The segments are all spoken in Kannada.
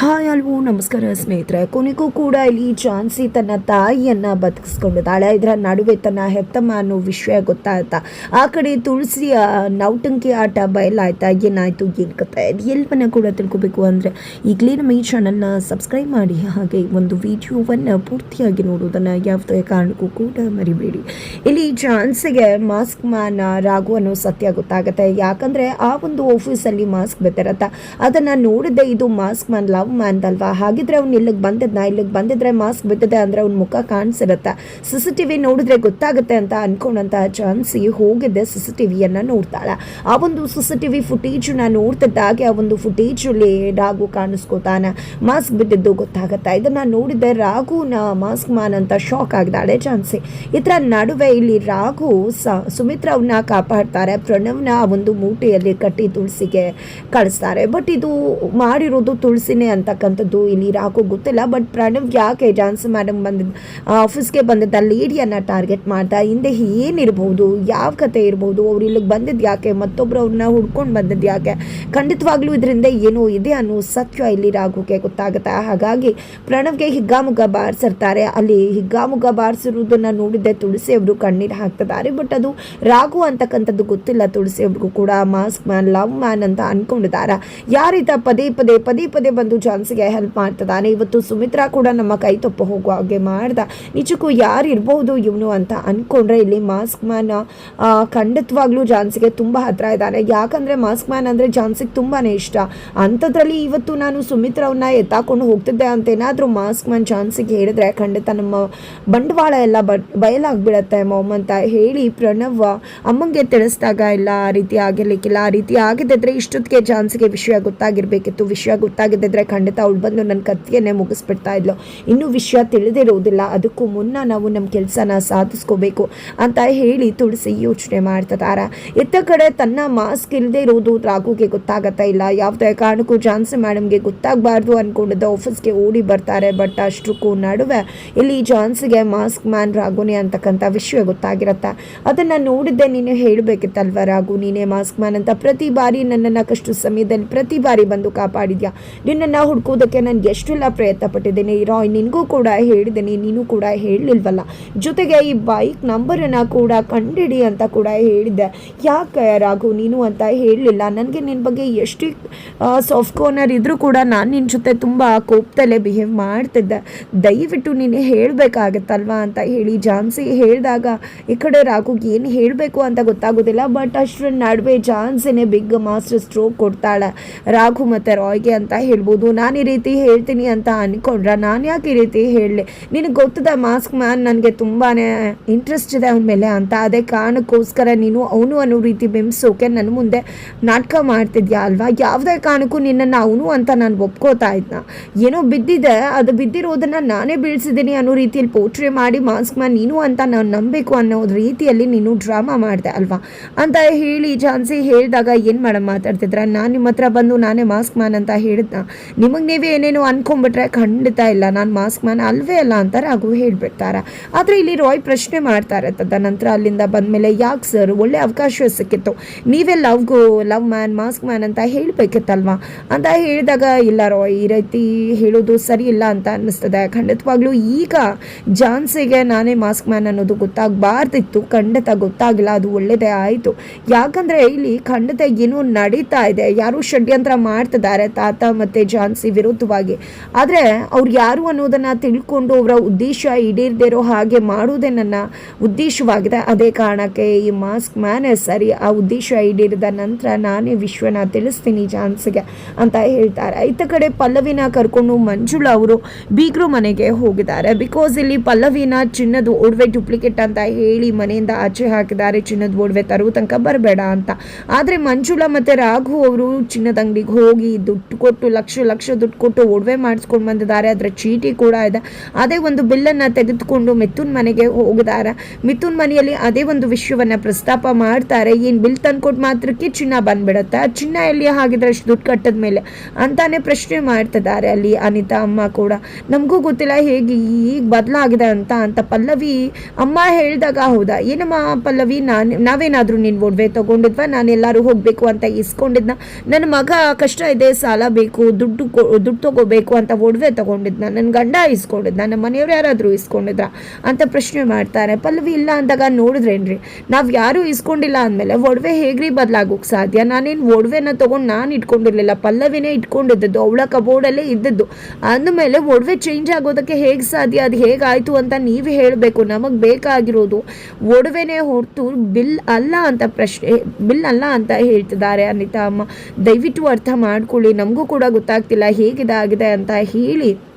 ಹಾಯ್ ಅಲ್ವೋ, ನಮಸ್ಕಾರ ಸ್ನೇಹಿತರೆ. ಕೊನೆಗೂ ಕೂಡ ಇಲ್ಲಿ ಚಾನ್ಸಿ ತನ್ನ ತಾಯಿಯನ್ನ ಬದುಕಿಸ್ಕೊಂಡಿದ್ದಾಳೆ. ಇದರ ನಡುವೆ ತನ್ನ ಹೆತ್ತಮ್ಮ ಅನ್ನೋ ವಿಷಯ ಗೊತ್ತಾಯ್ತಾ? ಆ ಕಡೆ ತುಳಸಿಯ ನೌಟಂಕಿ ಆಟ ಬಯಲಾಯ್ತಾ? ಏನಾಯ್ತು, ಏನು ಕತೆ ಇದು ಎಲ್ಲವನ್ನ ಕೂಡ ತಿಳ್ಕೊಬೇಕು ಅಂದರೆ ಈಗಲೇ ನಮ್ಮ ಈ ಚಾನಲ್ನ ಸಬ್ಸ್ಕ್ರೈಬ್ ಮಾಡಿ. ಹಾಗೆ ಒಂದು ವಿಡಿಯೋವನ್ನು ಪೂರ್ತಿಯಾಗಿ ನೋಡೋದನ್ನು ಯಾವುದೇ ಕಾರಣಕ್ಕೂ ಕೂಡ ಮರಿಬೇಡಿ. ಇಲ್ಲಿ ಝಾನ್ಸಿಗೆ ಮಾಸ್ಕ್ ಮ್ಯಾನ್ ರಾಘು ಅನ್ನೋ ಸತ್ಯ ಗೊತ್ತಾಗುತ್ತೆ. ಯಾಕಂದರೆ ಆ ಒಂದು ಆಫೀಸಲ್ಲಿ ಮಾಸ್ಕ್ ಬೆತ್ತಿರತ್ತ ಅದನ್ನು ನೋಡಿದ್ದೆ ಇದು ಮಾಸ್ಕ್ ಮ್ಯಾನ್ ಲವ್ ಮ್ಯಾನ್ ಅಂತಲ್ವಾ ಹಾಗಿದ್ರೆ ಅವ್ನು ಇಲ್ಲಿಗೆ ಬಂದಿದ್ನ? ಇಲ್ಲಿಗೆ ಬಂದಿದ್ರೆ ಮಾಸ್ಕ್ ಬಿದ್ದಿದೆ ಅಂದ್ರೆ ಅವ್ನ ಮುಖ ಕಾಣಿಸಿರುತ್ತೆ? ಸಿ ಸಿ ನೋಡಿದ್ರೆ ಗೊತ್ತಾಗುತ್ತೆ ಅಂತ ಅನ್ಕೊಂಡಂತ ಚಾನ್ಸಿ ಹೋಗಿದ್ದೆ ಸಿ ಸಿ ಟಿ ನೋಡ್ತಾಳೆ. ಆ ಒಂದು ಸಿ ಸಿ ಟಿ ವಿ ಫುಟೇಜನ್ನ ನೋಡ್ತಿದ್ದಾಗೆ ಆ ಒಂದು ಫುಟೇಜಲ್ಲಿ ರಾಘು ಕಾಣಿಸ್ಕೋತಾನೆ. ಮಾಸ್ಕ್ ಬಿದ್ದಿದ್ದು ಗೊತ್ತಾಗುತ್ತೆ? ಇದನ್ನ ನೋಡಿದ್ದೆ ರಾಘುನ ಮಾಸ್ಕ್ ಮಾನ್ ಅಂತ ಶಾಕ್ ಆಗಿದ್ದಾಳೆ ಚಾನ್ಸಿ ಇದರ ನಡುವೆ ಇಲ್ಲಿ ರಾಘು ಸುಮಿತ್ರಾ ಅವ್ನ ಕಾಪಾಡ್ತಾರೆ. ಪ್ರಣವ್ನ ಒಂದು ಮೂಟೆಯಲ್ಲಿ ಕಟ್ಟಿ ತುಳಸಿಗೆ ಕಳಿಸ್ತಾರೆ. ಬಟ್ ಇದು ಮಾಡಿರೋದು ತುಳಸಿನೇ ಅಂತಕ್ಕಂಥದ್ದು ಇಲ್ಲಿ ರಾಘು ಗೊತ್ತಿಲ್ಲ. ಬಟ್ ಪ್ರಣವ್ ಯಾಕೆ ಜಾನ್ಸಿ ಮೇಡಮ್ ಬಂದ ಆಫೀಸ್ಗೆ ಬಂದಿದ್ದ ಲೇಡಿಯನ್ನು ಟಾರ್ಗೆಟ್ ಮಾಡ್ತಾ, ಹಿಂದೆ ಏನಿರ್ಬೋದು, ಯಾವ ಕತೆ ಇರ್ಬೋದು, ಅವ್ರು ಇಲ್ಲಿಗೆ ಬಂದಿದ್ದು ಯಾಕೆ, ಮತ್ತೊಬ್ರು ಅವ್ರನ್ನ ಹುಡ್ಕೊಂಡು ಬಂದಿದ್ದು ಯಾಕೆ? ಖಂಡಿತವಾಗ್ಲೂ ಇದರಿಂದ ಏನೋ ಇದೆ ಅನ್ನೋ ಸತ್ಯ ಇಲ್ಲಿ ರಾಘುಗೆ ಗೊತ್ತಾಗುತ್ತೆ. ಹಾಗಾಗಿ ಪ್ರಣವ್ಗೆ ಹಿಗ್ಗಾಮುಗ್ಗ ಬಾರಿಸಿರ್ತಾರೆ. ಅಲ್ಲಿ ಹಿಗ್ಗಾಮುಗ್ಗ ಬಾರಸಿರುವುದನ್ನ ನೋಡಿದ್ದೆ ತುಳಸಿ ಅವರು ಕಣ್ಣೀರು ಹಾಕ್ತಿದ್ದಾರೆ. ಬಟ್ ಅದು ರಾಘು ಅಂತಕ್ಕಂಥದ್ದು ಗೊತ್ತಿಲ್ಲ. ತುಳಸಿ ಅವ್ರಿಗೂ ಕೂಡ ಮಾಸ್ಕ್ ಮ್ಯಾನ್ ಲವ್ ಮ್ಯಾನ್ ಅಂತ ಅನ್ಕೊಂಡಿದ್ದಾರೆ. ಯಾರೀತ ಪದೇ ಪದೇ ಪದೇ ಪದೇ ಬಂದು ಚಾನ್ಸ್ಗೆ ಹೆಲ್ಪ್ ಮಾಡ್ತಿದ್ದಾನೆ. ಇವತ್ತು ಸುಮಿತ್ರಾ ಕೂಡ ನಮ್ಮ ಕೈ ತಪ್ಪು ಹೋಗುವ ಹಾಗೆ ಮಾಡ್ದ. ನಿಜಕ್ಕೂ ಯಾರು ಇರಬಹುದು ಇವನು ಅಂತ ಅನ್ಕೊಂಡ್ರೆ ಇಲ್ಲಿ ಮಾಸ್ಕ್ ಮ್ಯಾನ್ ಖಂಡಿತವಾಗ್ಲೂ ಜಾನ್ಸಿಗೆ ತುಂಬ ಹತ್ರ ಇದ್ದಾನೆ. ಯಾಕಂದ್ರೆ ಮಾಸ್ಕ್ ಮ್ಯಾನ್ ಅಂದ್ರೆ ಜಾನ್ಸಿಗೆ ತುಂಬಾನೇ ಇಷ್ಟ. ಅಂಥದ್ರಲ್ಲಿ ಇವತ್ತು ನಾನು ಸುಮಿತ್ರಾವನ್ನ ಎತ್ತಾಕೊಂಡು ಹೋಗ್ತಿದ್ದೆ ಅಂತ ಏನಾದರೂ ಮಾಸ್ಕ್ ಮ್ಯಾನ್ ಜಾನ್ಸಿಗೆ ಹೇಳಿದ್ರೆ ಖಂಡಿತ ನಮ್ಮ ಬಂಡವಾಳ ಎಲ್ಲ ಬಯಲಾಗ್ಬಿಡತ್ತೆ ಮೊಮ್ಮ ಅಂತ ಹೇಳಿ ಪ್ರಣವ್ ಅಮ್ಮಂಗೆ ತಿಳಿಸಿದಾಗ ಇಲ್ಲ, ಆ ರೀತಿ ಆಗಿರ್ಲಿಕ್ಕಿಲ್ಲ ಆ ರೀತಿ ಆಗಿದ್ದಿದ್ರೆ ಇಷ್ಟೊತ್ತಿಗೆ ಜಾನ್ಸಿಗೆ ವಿಷಯ ಗೊತ್ತಾಗಿರ್ಬೇಕಿತ್ತು. ವಿಷಯ ಗೊತ್ತಾಗಿದ್ದಿದ್ರೆ ಖಂಡಿತ ಅವಳು ಬಂದು ನನ್ನ ಕತ್ತಿಯನ್ನೇ ಮುಗಿಸ್ಬಿಡ್ತಾ ಇದ್ಲು. ಇನ್ನೂ ವಿಷಯ ತಿಳಿದಿರುವುದಿಲ್ಲ. ಅದಕ್ಕೂ ಮುನ್ನ ನಾವು ನಮ್ಮ ಕೆಲಸನ ಸಾಧಿಸ್ಕೋಬೇಕು ಅಂತ ಹೇಳಿ ತುಳಸಿ ಯೋಚನೆ ಮಾಡ್ತದಾರ ಇತ್ತ ಕಡೆ ತನ್ನ ಮಾಸ್ಕ್ ಇಲ್ಲದೆ ಇರೋದು ರಾಘುಗೆ ಗೊತ್ತಾಗತ್ತಾ ಇಲ್ಲ. ಯಾವುದೇ ಕಾರಣಕ್ಕೂ ಜಾನ್ಸಿ ಮೇಡಮ್ಗೆ ಗೊತ್ತಾಗಬಾರ್ದು ಅಂದ್ಕೊಂಡಿದ್ದ ಆಫೀಸ್ಗೆ ಓಡಿ ಬರ್ತಾರೆ. ಬಟ್ ಅಷ್ಟಕ್ಕೂ ನಡುವೆ ಇಲ್ಲಿ ಜಾನ್ಸಿಗೆ ಮಾಸ್ಕ್ ಮ್ಯಾನ್ ರಾಘುನೇ ಅಂತಕ್ಕಂಥ ವಿಷಯ ಗೊತ್ತಾಗಿರತ್ತ. ಅದನ್ನು ನೋಡಿದ್ದೆ ನೀನು ಹೇಳಬೇಕಿತ್ತಲ್ವ ರಾಘು? ನೀನೇ ಮಾಸ್ಕ್ ಮ್ಯಾನ್ ಅಂತ ಪ್ರತಿ ಬಾರಿ ನನ್ನನ್ನು ಕಷ್ಟ ಸಮಯದಲ್ಲಿ ಪ್ರತಿ ಬಾರಿ ಬಂದು ಕಾಪಾಡಿದ್ಯಾ? ನಿನ್ನನ್ನು ಹುಡ್ಕೋದಕ್ಕೆ ನಾನು ಎಷ್ಟೆಲ್ಲ ಪ್ರಯತ್ನ ಪಟ್ಟಿದ್ದೀನಿ ರಾಯ್, ನಿನಗೂ ಕೂಡ ಹೇಳಿದ್ದೀನಿ. ನೀನು ಕೂಡ ಹೇಳಲಿಲ್ವಲ್ಲ? ಜೊತೆಗೆ ಈ ಬೈಕ್ ನಂಬರನ್ನು ಕೂಡ ಕಂಡಿಡಿ ಅಂತ ಕೂಡ ಹೇಳಿದ್ದೆ. ಯಾಕೆ ರಾಘು, ನೀನು ಅಂತ ಹೇಳಲಿಲ್ಲ? ನನಗೆ ನಿನ್ನ ಬಗ್ಗೆ ಎಷ್ಟು ಸಾಫ್ಟ್ ಕಾರ್ನರ್ ಇದ್ದರೂ ಕೂಡ ನಾನು ನಿನ್ನ ಜೊತೆ ತುಂಬ ಕೋಪದಲ್ಲೇ ಬಿಹೇವ್ ಮಾಡ್ತಿದ್ದೆ. ದಯವಿಟ್ಟು ನೀನು ಹೇಳಬೇಕಾಗತ್ತಲ್ವ ಅಂತ ಹೇಳಿ ಜಾನ್ಸಿ ಹೇಳಿದಾಗ, ಈ ಕಡೆ ರಾಘುಗೆ ಏನು ಹೇಳಬೇಕು ಅಂತ ಗೊತ್ತಾಗೋದಿಲ್ಲ ಬಟ್ ಅಷ್ಟರ ನಡುವೆ ಜಾನ್ಸಿನೇ ಬಿಗ್ ಮಾಸ್ಟರ್ ಸ್ಟ್ರೋಕ್ ಕೊಡ್ತಾಳೆ. ರಾಘು ಮತ್ತು ರಾಯ್ಗೆ ಅಂತ ಹೇಳ್ಬೋದು. ನಾನು ಈ ರೀತಿ ಹೇಳ್ತೀನಿ ಅಂತ ಅನ್ಕೊಂಡ್ರ ನಾನು ಯಾಕೆ ಈ ರೀತಿ ಹೇಳಲಿ? ನಿನಗೆ ಗೊತ್ತದ, ಮಾಸ್ಕ್ ಮ್ಯಾನ್ ನನಗೆ ತುಂಬಾ ಇಂಟ್ರೆಸ್ಟ್ ಇದೆ ಅವನ ಮೇಲೆ ಅಂತ. ಅದೇ ಕಾರಣಕ್ಕೋಸ್ಕರ ನೀನು ಅವನು ಅನ್ನೋ ರೀತಿ ಬಿಂಬಿಸೋಕೆ ನನ್ನ ಮುಂದೆ ನಾಟಕ ಮಾಡ್ತಿದ್ಯಾ ಅಲ್ವಾ? ಯಾವುದೇ ಕಾರಣಕ್ಕೂ ನಿನ್ನನ್ನು ಅವನು ಅಂತ ನಾನು ಒಪ್ಕೋತಾ ಇದ್ನ. ಏನೋ ಬಿದ್ದಿದೆ, ಅದು ಬಿದ್ದಿರೋದನ್ನು ನಾನೇ ಬೀಳ್ಸಿದ್ದೀನಿ ಅನ್ನೋ ರೀತಿಯಲ್ಲಿ ಪೋಟ್ರಿ ಮಾಡಿ ಮಾಸ್ಕ್ ಮ್ಯಾನ್ ನೀನು ಅಂತ ನಾನು ನಂಬಬೇಕು ಅನ್ನೋ ರೀತಿಯಲ್ಲಿ ನೀನು ಡ್ರಾಮಾ ಮಾಡಿದೆ ಅಲ್ವಾ? ಅಂತ ಹೇಳಿ ಝಾನ್ಸಿ ಹೇಳಿದಾಗ ಏನು ಮೇಡಮ್ ಮಾತಾಡ್ತಿದ್ರ? ನಾನು ನಿಮ್ಮ ಹತ್ರ ಬಂದು ನಾನೇ ಮಾಸ್ಕ್ ಮ್ಯಾನ್ ಅಂತ ಹೇಳಿದ್ನ. ನಿಮಗೆ ನೀವೇ ಏನೇನೋ ಅನ್ಕೊಂಡ್ಬಿಟ್ರೆ ಖಂಡಿತ ಇಲ್ಲ. ನಾನು ಮಾಸ್ಕ್ ಮ್ಯಾನ್ ಅಲ್ವೇ ಅಲ್ಲ ಅಂತ ರಾಘು ಹೇಳಿಬಿಡ್ತಾರೆ. ಆದರೆ ಇಲ್ಲಿ ರಾಯ್ ಪ್ರಶ್ನೆ ಮಾಡ್ತಾರೆ ತದನಂತರ ಅಲ್ಲಿಂದ ಬಂದಮೇಲೆ, ಯಾಕೆ ಸರ್ ಒಳ್ಳೆ ಅವಕಾಶ ಸಿಕ್ಕಿತ್ತು. ನೀವೇ ಲವ್ಗೂ ಲವ್ ಮ್ಯಾನ್ ಮಾಸ್ಕ್ ಮ್ಯಾನ್ ಅಂತ ಹೇಳಬೇಕಿತ್ತಲ್ವಾ? ಅಂತ ಹೇಳಿದಾಗ, ಇಲ್ಲ ರಾಯ್, ಈ ರೀತಿ ಹೇಳೋದು ಸರಿ ಇಲ್ಲ ಅಂತ ಅನ್ನಿಸ್ತದೆ. ಖಂಡಿತವಾಗ್ಲೂ ಈಗ ಜಾನ್ಸಿಗೆ ನಾನೇ ಮಾಸ್ಕ್ ಮ್ಯಾನ್ ಅನ್ನೋದು ಗೊತ್ತಾಗಬಾರ್ದಿತ್ತು. ಖಂಡಿತ ಗೊತ್ತಾಗಿಲ್ಲ, ಅದು ಒಳ್ಳೆಯದೇ ಆಯಿತು. ಯಾಕಂದರೆ ಇಲ್ಲಿ ಖಂಡಿತ ಏನೋ ನಡೀತಾ ಇದೆ. ಯಾರು ಷಡ್ಯಂತ್ರ ಮಾಡ್ತಿದ್ದಾರೆ. ತಾತ ಮತ್ತು ಜಾನ್ಸಿ ವಿರುದ್ಧವಾಗಿ. ಆದರೆ ಅವ್ರು ಯಾರು ಅನ್ನೋದನ್ನು ತಿಳ್ಕೊಂಡು ಅವರ ಉದ್ದೇಶ ಈಡೇರದಿರೋ ಹಾಗೆ ಮಾಡುವುದೇ ನನ್ನ ಉದ್ದೇಶವಾಗಿದೆ. ಅದೇ ಕಾರಣಕ್ಕೆ ಈ ಮಾಸ್ಕ್ ಮ್ಯಾನೇ ಸರಿ, ಆ ಉದ್ದೇಶ ಈಡೇರಿದ ನಂತರ ನಾನೇ ವಿಶ್ವನ ತಿಳಿಸ್ತೀನಿ ಜಾನ್ಸಿಗೆ ಅಂತ ಹೇಳ್ತಾರೆ. ಇತ್ತ ಕಡೆ ಪಲ್ಲವಿನ ಕರ್ಕೊಂಡು ಮಂಜುಳಾ ಅವರು ಬೀಗ್ರು ಮನೆಗೆ ಹೋಗಿದ್ದಾರೆ. ಬಿಕಾಸ್ ಇಲ್ಲಿ ಪಲ್ಲವಿನ ಚಿನ್ನದ ಒಡವೆ ಡುಪ್ಲಿಕೇಟ್ ಅಂತ ಹೇಳಿ ಮನೆಯಿಂದ ಆಚೆ ಹಾಕಿದ್ದಾರೆ. ಚಿನ್ನದ ಒಡವೆ ತರುವ ತನಕ ಬರಬೇಡ ಅಂತ. ಆದರೆ ಮಂಜುಳಾ ಮತ್ತು ರಾಘು ಅವರು ಚಿನ್ನದ ಅಂಗಡಿಗೆ ಹೋಗಿ ದುಡ್ಡು ಕೊಟ್ಟು ಲಕ್ಷ ಲಕ್ಷ ದುಡ್ಡು ಕೊಟ್ಟು ಒಡವೆ ಮಾಡಿಸ್ಕೊಂಡು ಬಂದಿದ್ದಾರೆ. ಅದರ ಚೀಟಿ ಕೂಡ ಇದೆ. ಅದೇ ಒಂದು ಬಿಲ್ಲನ್ನು ತೆಗೆದುಕೊಂಡು ಮಿಥುನ್ ಮನೆಗೆ ಹೋಗಿದ್ದಾರೆ. ಮಿಥುನ್ ಮನೆಯಲ್ಲಿ ಅದೇ ಒಂದು ವಿಷಯವನ್ನು ಪ್ರಸ್ತಾಪ ಮಾಡ್ತಾರೆ. ಏನು ಬಿಲ್ ತಂದ್ಕೊಟ್ಟು ಮಾತ್ರಕ್ಕೆ ಚಿನ್ನ ಬಂದ್ಬಿಡುತ್ತೆ? ಆ ಚಿನ್ನ ಎಲ್ಲಿ ಹಾಗಿದ್ರೆ ಅಷ್ಟು ದುಡ್ಡು ಕಟ್ಟದ ಮೇಲೆ? ಅಂತಾನೆ ಪ್ರಶ್ನೆ ಮಾಡ್ತಿದ್ದಾರೆ ಅಲ್ಲಿ ಅನಿತಾ, ಅಮ್ಮ ಕೂಡ. ನಮಗೂ ಗೊತ್ತಿಲ್ಲ ಹೇಗೆ ಈಗ ಬದಲಾಗಿದೆ ಅಂತ ಅಂತ ಪಲ್ಲವಿ ಅಮ್ಮ ಹೇಳಿದಾಗ ಹೌದಾ? ಏನಮ್ಮ ಪಲ್ಲವಿ, ನಾನು, ನಾವೇನಾದರೂ ನಿನ್ನ ಒಡವೆ ತೊಗೊಂಡಿದ್ವಾ? ನಾನು ಎಲ್ಲರೂ ಹೋಗಬೇಕು ಅಂತ ಇಸ್ಕೊಂಡಿದ್ನ. ನನ್ನ ಮಗ ಕಷ್ಟ ಇದೆ, ಸಾಲ ಬೇಕು, ದುಡ್ಡು ದುಡ್ಡು ತೊಗೋಬೇಕು ಅಂತ ಒಡವೆ ತೊಗೊಂಡಿದ್ನ ನನ್ನ ಗಂಡ ಇಸ್ಕೊಂಡಿದ್ದ ನನ್ನ ಮನೆಯವ್ರು ಯಾರಾದರೂ ಇಸ್ಕೊಂಡಿದ್ರ ಅಂತ ಪ್ರಶ್ನೆ ಮಾಡ್ತಾರೆ. ಪಲ್ಲವಿ ಇಲ್ಲ ಅಂದಾಗ ನೋಡಿದ್ರೇನ್ರಿ? ನಾವು ಯಾರೂ ಇಸ್ಕೊಂಡಿಲ್ಲ ಅಂದಮೇಲೆ ಒಡವೆ ಹೇಗ್ರಿ ಬದಲಾಗೋಕೆ ಸಾಧ್ಯ? ನಾನೇನು ಒಡವೆನ ತೊಗೊಂಡು ನಾನು ಇಟ್ಕೊಂಡಿರಲಿಲ್ಲ, ಪಲ್ಲವಿನೇ ಇಟ್ಕೊಂಡಿದ್ದದ್ದು, ಅವಳ ಕಬೋರ್ಡಲ್ಲೇ ಇದ್ದದ್ದು. ಅಂದಮೇಲೆ ಒಡವೆ ಚೇಂಜ್ ಆಗೋದಕ್ಕೆ ಹೇಗೆ ಸಾಧ್ಯ? ಅದು ಹೇಗಾಯಿತು ಅಂತ ನೀವು ಹೇಳಬೇಕು. ನಮಗೆ ಬೇಕಾಗಿರೋದು ಒಡವೆನೇ ಹೊರತು ಬಿಲ್ ಅಲ್ಲ ಅಂತ ಪ್ರಶ್ನೆ, ಬಿಲ್ ಅಲ್ಲ ಅಂತ ಹೇಳ್ತಿದ್ದಾರೆ ಅನಿತಾ ಅಮ್ಮ. ದಯವಿಟ್ಟು ಅರ್ಥ ಮಾಡ್ಕೊಳ್ಳಿ. ನಮಗೂ ಕೂಡ ಗೊತ್ತಾಗ್ತಿಲ್ಲ. ಹೇಗಿದಾಗಿದೆ ಅಂತ ಹೇಳಿ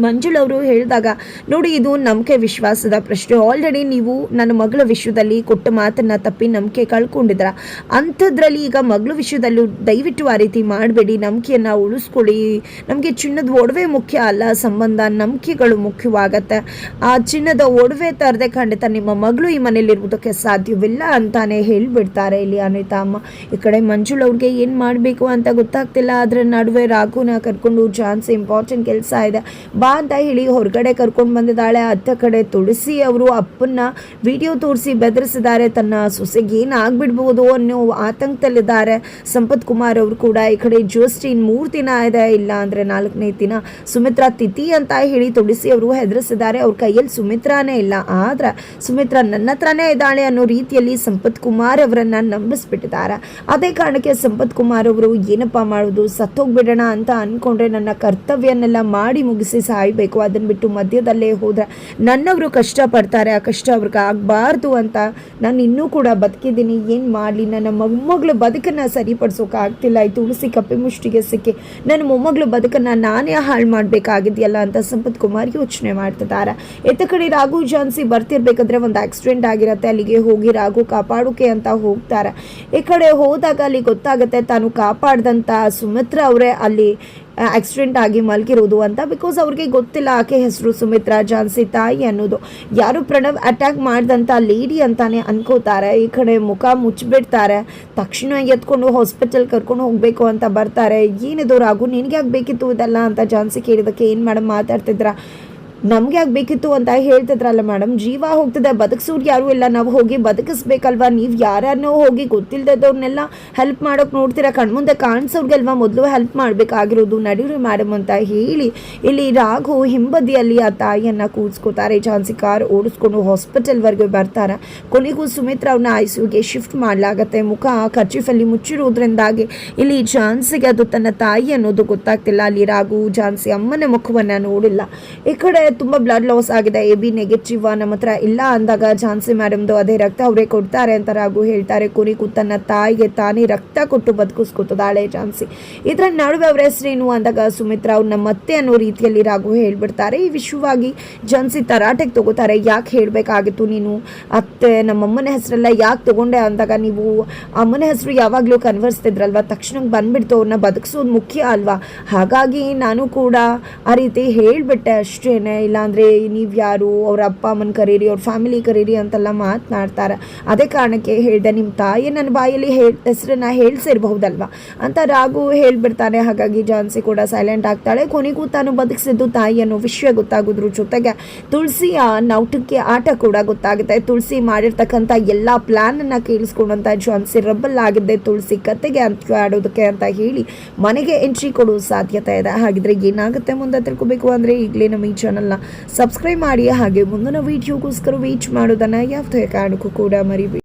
ಮಂಜುಳ್ ಅವರು ಹೇಳಿದಾಗ, ನೋಡಿ, ಇದು ನಂಬಿಕೆ ವಿಶ್ವಾಸದ ಪ್ರಶ್ನೆ. ಆಲ್ರೆಡಿ ನೀವು ನನ್ನ ಮಗಳ ವಿಷಯದಲ್ಲಿ ಕೊಟ್ಟ ಮಾತನ್ನ ತಪ್ಪಿ ನಂಬಿಕೆ ಕಳ್ಕೊಂಡಿದ್ರ ಅಂಥದ್ರಲ್ಲಿ ಈಗ ಮಗಳ ವಿಷಯದಲ್ಲೂ ದಯವಿಟ್ಟು ಆ ರೀತಿ ಮಾಡಬೇಡಿ. ನಂಬಿಕೆಯನ್ನು ಉಳಿಸ್ಕೊಳ್ಳಿ. ನಮಗೆ ಚಿನ್ನದ ಒಡವೆ ಮುಖ್ಯ ಅಲ್ಲ. ಸಂಬಂಧ ನಂಬಿಕೆಗಳು ಮುಖ್ಯವಾಗತ್ತೆ. ಆ ಚಿನ್ನದ ಒಡವೆ ತರದೆ ಖಂಡಿತ ನಿಮ್ಮ ಮಗಳು ಈ ಮನೇಲಿರುವುದಕ್ಕೆ ಸಾಧ್ಯವಿಲ್ಲ ಅಂತಾನೆ ಹೇಳಿಬಿಡ್ತಾರೆ ಇಲ್ಲಿ ಅನಿತಾ ಅಮ್ಮ. ಈ ಕಡೆ ಮಂಜುಳ್ ಅವ್ರಿಗೆ ಏನು ಮಾಡಬೇಕು ಅಂತ ಗೊತ್ತಾಗ್ತಿಲ್ಲ. ಅದರ ನಡುವೆ ರಾಘುನ ಕರ್ಕೊಂಡು ಚಾನ್ಸ್ ಇಂಪಾರ್ಟೆಂಟ್ ಕೆಲಸ ಇದೆ. ಬಾ ಅಂತ ಹೇಳಿ ಹೊರಗಡೆ ಕರ್ಕೊಂಡು ಬಂದಿದ್ದಾಳೆ. ಅತ್ತ ಕಡೆ ತುಳಸಿ ಅವರು ಅಪ್ಪನ್ನ ವಿಡಿಯೋ ತೋರಿಸಿ ಬೆದರಿಸಿದ್ದಾರೆ. ತನ್ನ ಸೊಸೆಗೆ ಏನು ಆಗ್ಬಿಡ್ಬೋದು ಅನ್ನೋ ಆತಂಕದಲ್ಲಿದ್ದಾರೆ. ಸಂಪತ್ ಕುಮಾರ್ ಅವರು ಕೂಡ ಈ ಕಡೆ ಜೋಸ್ಟಿನ್ ಮೂರು ದಿನ ಇದೆ. ಇಲ್ಲ ಅಂದರೆ ನಾಲ್ಕನೇ ದಿನ. ಸುಮಿತ್ರಾ ತಿಥಿ ಅಂತ ಹೇಳಿ ತುಳಸಿ ಅವರು ಹೆದರಿಸಿದ್ದಾರೆ. ಅವ್ರ ಕೈಯಲ್ಲಿ ಸುಮಿತ್ರಾನೇ ಇಲ್ಲ. ಆದ್ರೆ ಸುಮಿತ್ರಾ ನನ್ನ ಹತ್ರನೇ ಇದ್ದಾಳೆ ಅನ್ನೋ ರೀತಿಯಲ್ಲಿ ಸಂಪತ್ ಕುಮಾರ್ ಅವರನ್ನು ನಂಬಿಸ್ಬಿಟ್ಟಿದ್ದಾರೆ. ಅದೇ ಕಾರಣಕ್ಕೆ ಸಂಪತ್ ಕುಮಾರ್ ಅವರು ಏನಪ್ಪ ಮಾಡೋದು? ಸತ್ತೋಗ್ಬಿಡೋಣ ಅಂತ ಅನ್ಕೊಂಡ್ರೆ ನನ್ನ ಕರ್ತವ್ಯನೆಲ್ಲ ಮಾಡಿ ಮುಗಿಸಿ ಸಾಯ್ಬೇಕು, ಅದನ್ನ ಬಿಟ್ಟು ಮಧ್ಯದಲ್ಲೇ ಹೋದ್ರೆ ನನ್ನವರು ಕಷ್ಟ ಪಡ್ತಾರೆ ಆ ಕಷ್ಟ ಅವ್ರಿಗೆ ಆಗಬಾರ್ದು ಅಂತ ನಾನು ಇನ್ನೂ ಕೂಡ ಬದುಕಿದ್ದೀನಿ. ಏನು ಮಾಡಲಿ? ನನ್ನ ಮೊಮ್ಮಗಳು ಬದುಕನ್ನ ಸರಿಪಡಿಸೋಕೆ ಆಗ್ತಿಲ್ಲ. ಈ ತುಳಸಿ ಕಪ್ಪೆ ಮುಷ್ಟಿಗೆ ಸಿಕ್ಕಿ ನನ್ನ ಮೊಮ್ಮಗಳು ಬದುಕನ್ನ ನಾನೇ ಹಾಳು ಮಾಡಬೇಕಾಗಿದೆಯಲ್ಲ ಅಂತ ಸಂಪತ್ ಕುಮಾರ್ ಯೋಚನೆ ಮಾಡ್ತಿದ್ದಾರೆ. ಎತ್ತ ಕಡೆ ರಾಘು ಜಾನ್ಸಿ ಬರ್ತಿರ್ಬೇಕಾದ್ರೆ ಒಂದು ಆಕ್ಸಿಡೆಂಟ್ ಆಗಿರುತ್ತೆ. ಅಲ್ಲಿಗೆ ಹೋಗಿ ರಾಘು ಕಾಪಾಡೋಕೆ ಅಂತ ಹೋಗ್ತಾರೆ. ಈ ಕಡೆ ಹೋದಾಗ ಅಲ್ಲಿ ಗೊತ್ತಾಗುತ್ತೆ ತಾನು ಕಾಪಾಡ್ದಂಥ ಸುಮಿತ್ರ ಅವರೇ ಅಲ್ಲಿ ಆಕ್ಸಿಡೆಂಟ್ ಆಗಿ ಮಲಗಿರೋದು ಅಂತ ಬಿಕಾಸ್ ಅವ್ರಿಗೆ ಗೊತ್ತಿಲ್ಲ ಆಕೆ ಹೆಸರು ಸುಮಿತ್ರಾ, ಜಾನ್ಸಿ ತಾಯಿ ಅನ್ನೋದು. ಯಾರು ಪ್ರಣವ್ ಅಟ್ಯಾಕ್ ಮಾಡಿದಂಥ ಲೇಡಿ ಅಂತಾನೆ ಅನ್ಕೋತಾರೆ. ಈ ಕಡೆ ಮುಖ ಮುಚ್ಚಿಬಿಡ್ತಾರೆ. ತಕ್ಷಣ ಎತ್ಕೊಂಡು ಹಾಸ್ಪಿಟಲ್ ಕರ್ಕೊಂಡು ಹೋಗಬೇಕು ಅಂತ ಬರ್ತಾರೆ. ಏನಿದು ರಾಘು, ನಿನಗೆ ಯಾಕೆ ಬೇಕಿತ್ತು ಇದೆಲ್ಲ ಅಂತ ಜಾನ್ಸಿ ಕೇಳಿದಕ್ಕೆ ಏನು ಮೇಡಮ್ ಮಾತಾಡ್ತಿದ್ರ? ನಮ್ಗೆ ಯಾಕೆ ಬೇಕಿತ್ತು ಅಂತ ಹೇಳ್ತಿದ್ರಲ್ಲ ಮೇಡಮ್ ಜೀವ ಹೋಗ್ತದೆ, ಬದುಕಿಸೋರು ಯಾರು ಇಲ್ಲ. ನಾವು ಹೋಗಿ ಬದುಕಿಸ್ಬೇಕಲ್ವಾ? ನೀವು ಯಾರನ್ನೋ ಹೋಗಿ ಗೊತ್ತಿಲ್ಲದವ್ರನ್ನೆಲ್ಲ ಹೆಲ್ಪ್ ಮಾಡೋಕೆ ನೋಡ್ತೀರಾ? ಕಣ್ಮುಂದೆ ಕಾಣಿಸೋರ್ಗೆಲ್ವಾ? ಮೊದಲು ಹೆಲ್ಪ್ ಮಾಡಬೇಕಾಗಿರೋದು ನಡೀರಿ ಮೇಡಮ್ ಅಂತ ಹೇಳಿ ಇಲ್ಲಿ ರಾಘು ಹಿಂಬದಿಯಲ್ಲಿ ಆ ತಾಯಿಯನ್ನು ಕೂಡಿಸ್ಕೋತಾರೆ ಝಾನ್ಸಿ ಕಾರ್ ಓಡಿಸ್ಕೊಂಡು ಹಾಸ್ಪಿಟಲ್ವರೆಗೂ ಬರ್ತಾರೆ. ಕೊನೆಗೂ ಸುಮಿತ್ರ ಅವ್ರನ್ನ ಐ ಶಿಫ್ಟ್ ಮಾಡಲಾಗತ್ತೆ. ಮುಖ ಖರ್ಚಿಫಲ್ಲಿ ಮುಚ್ಚಿರೋದ್ರಿಂದಾಗಿ ಇಲ್ಲಿ ಝಾನ್ಸಿಗೆ ಅದು ತನ್ನ ತಾಯಿ ಅನ್ನೋದು ಗೊತ್ತಾಗ್ತಿಲ್ಲ. ಅಲ್ಲಿ ರಾಘು, ಝಾನ್ಸಿ ಅಮ್ಮನ ಮುಖವನ್ನು ನೋಡಿಲ್ಲ. ಈ ಕಡೆ ತುಂಬ ಬ್ಲಡ್ ಲಾಸ್ ಆಗಿದೆ. ಎ ಬಿ ನೆಗೆಟಿವ್ ನಮ್ಮ ಹತ್ರ ಇಲ್ಲ ಅಂದಾಗ ಝಾನ್ಸಿ ಮ್ಯಾಡಮ್ದು ಅದೇ ರಕ್ತ ಅವರೇ ಕೊಡ್ತಾರೆ ಅಂತ ರಾಘು ಹೇಳ್ತಾರೆ. ಕುರಿ ತನ್ನ ತಾಯಿಗೆ ತಾನೇ ರಕ್ತ ಕೊಟ್ಟು ಬದುಕಿಸ್ಕೊತದಾಳೆ ಝಾನ್ಸಿ. ಇದರ ನಡುವೆ ಅವರ ಹೆಸರೇನು ಅಂದಾಗ ಸುಮಿತ್ರಾ ಅವ್ರು ನಮ್ಮ ಅತ್ತೆ ಅನ್ನೋ ರೀತಿಯಲ್ಲಿ ರಾಘು ಹೇಳ್ಬಿಡ್ತಾರೆ. ಈ ವಿಶ್ವವಾಗಿ ಝಾನ್ಸಿ ತರಾಟೆಗೆ ತಗೋತಾರೆ. ಯಾಕೆ ಹೇಳಬೇಕಾಗಿತ್ತು ನೀನು? ಅತ್ತೆ, ನಮ್ಮಮ್ಮನ ಹೆಸರೆಲ್ಲ ಯಾಕೆ ತಗೊಂಡೆ ಅಂದಾಗ ನೀವು ಅಮ್ಮನ ಹೆಸರು ಯಾವಾಗಲೂ ಕನ್ವರ್ಸ್ತಿದ್ರಲ್ವ? ತಕ್ಷಣ ಬಂದ್ಬಿಡ್ತು ಅವ್ರನ್ನ ಬದುಕಿಸೋದು ಮುಖ್ಯ ಅಲ್ವಾ? ಹಾಗಾಗಿ ನಾನು ಕೂಡ ಆ ರೀತಿ ಹೇಳಿಬಿಟ್ಟೆ ಅಷ್ಟೇನೆ. ಇಲ್ಲಾಂದರೆ ನೀವು ಯಾರು, ಅವ್ರ ಅಪ್ಪ ಅಮ್ಮನ ಕರೀರಿ, ಅವ್ರ ಫ್ಯಾಮಿಲಿ ಕರೀರಿ ಅಂತೆಲ್ಲ ಮಾತನಾಡ್ತಾರೆ. ಅದೇ ಕಾರಣಕ್ಕೆ ಹೇಳಿದೆ ನಿಮ್ಮ ತಾಯಿ ನನ್ನ ಬಾಯಲ್ಲಿ ಹೇಳ್, ಹೆಸರನ್ನ ಹೇಳಿಸಿರ್ಬಹುದಲ್ವಾ? ಅಂತ ರಾಘು ಹೇಳ್ಬಿಡ್ತಾನೆ. ಹಾಗಾಗಿ ಜಾನ್ಸಿ ಕೂಡ ಸೈಲೆಂಟ್ ಆಗ್ತಾಳೆ. ಕೊನೆಗೂ ತಾನು ಬದುಕಿಸಿದ್ದು ತಾಯಿ ಅನ್ನೋ ವಿಷಯ ಗೊತ್ತಾಗೋದ್ರ ಜೊತೆಗೆ ತುಳಸಿಯ ನೌಟಕ್ಕೆ ಆಟ ಕೂಡ ಗೊತ್ತಾಗುತ್ತೆ. ತುಳಸಿ ಮಾಡಿರ್ತಕ್ಕಂಥ ಎಲ್ಲ ಪ್ಲ್ಯಾನನ್ನು ಕೇಳಿಸ್ಕೊಂಡಂಥ ಜಾನ್ಸಿ ರಬ್ಬಲ್ ಆಗಿದ್ದೆ. ತುಳಸಿ ಕತೆಗೆ ಅಂತ ಆಡೋದಕ್ಕೆ ಅಂತ ಹೇಳಿ ಮನೆಗೆ ಎಂಟ್ರಿ ಕೊಡೋ ಸಾಧ್ಯತೆ ಇದೆ. ಹಾಗಿದ್ರೆ ಏನಾಗುತ್ತೆ ಮುಂದೆ ತಿಳ್ಕೊಬೇಕು ಅಂದರೆ ಈಗಲೇ ನಮ್ಮ ಈ ಚಾನಲ್ನ ಸಬ್ಸ್ಕ್ರೈಬ್ ಮಾಡಿ ಹಾಗೆ ಮುಂದಿನ ವೀಡಿಯೋಗೋಸ್ಕರ ವೇಟ್ ಮಾಡೋದನ್ನು ಯಾವುದೇ ಕಾರಣಕ್ಕೂ ಕೂಡ ಮರಿಬೇಡಿ.